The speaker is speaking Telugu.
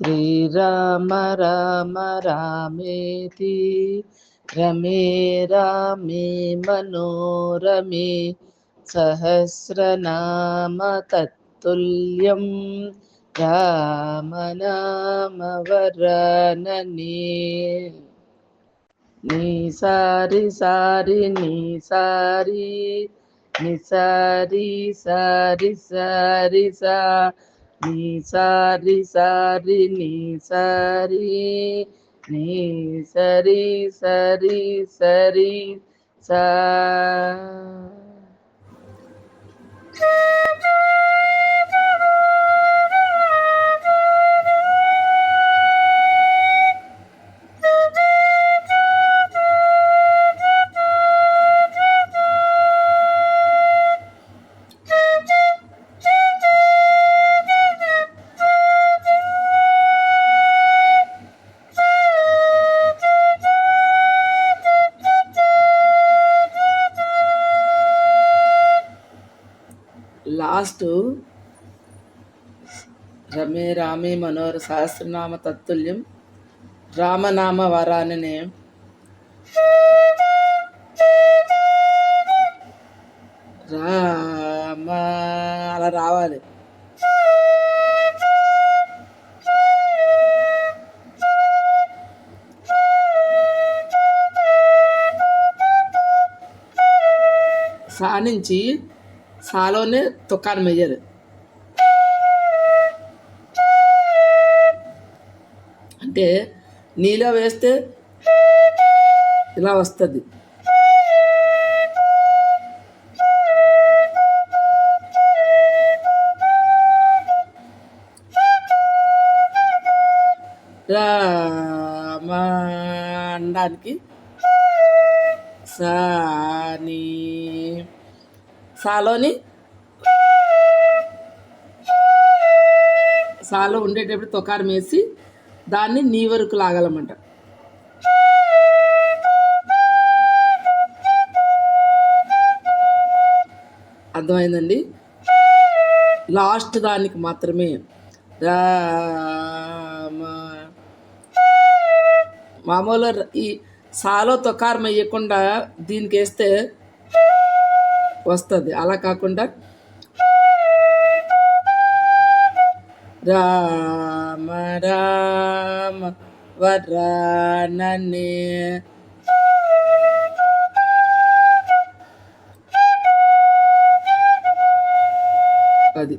శ్రీరామ రామ రామేతి రమే రామే మనోరమే సహస్రనామ తత్తుల్యం రామనామవరణనే నీ సారి సారి నీ సారి ని సారి సారి సారి ni sa ri sa ri ni sa ri ni sa ri sa ri sa ri sa ri last. రమే రామే మనోహర సహస్రనామ తత్తుల్యం. రామనామ వరాననే. రామ అలా రావాలి. సా నుంచి సాలోనే తుక్కాను మెయ్యాలి అంటే నీలో వేస్తే ఇలా వస్తుంది. రామ అనడానికి సాని సాలోని సాలో ఉండేటప్పుడు తొకారం వేసి దాన్ని నీ వరకు లాగలమంట అర్థమైందండి? లాస్ట్ దానికి మాత్రమే. మామూలు ఈ సాలో తొకారం వేయకుండా దీనికి వేస్తే వస్తుంది. అలా కాకుండా రామ రామ వరాననే. అది.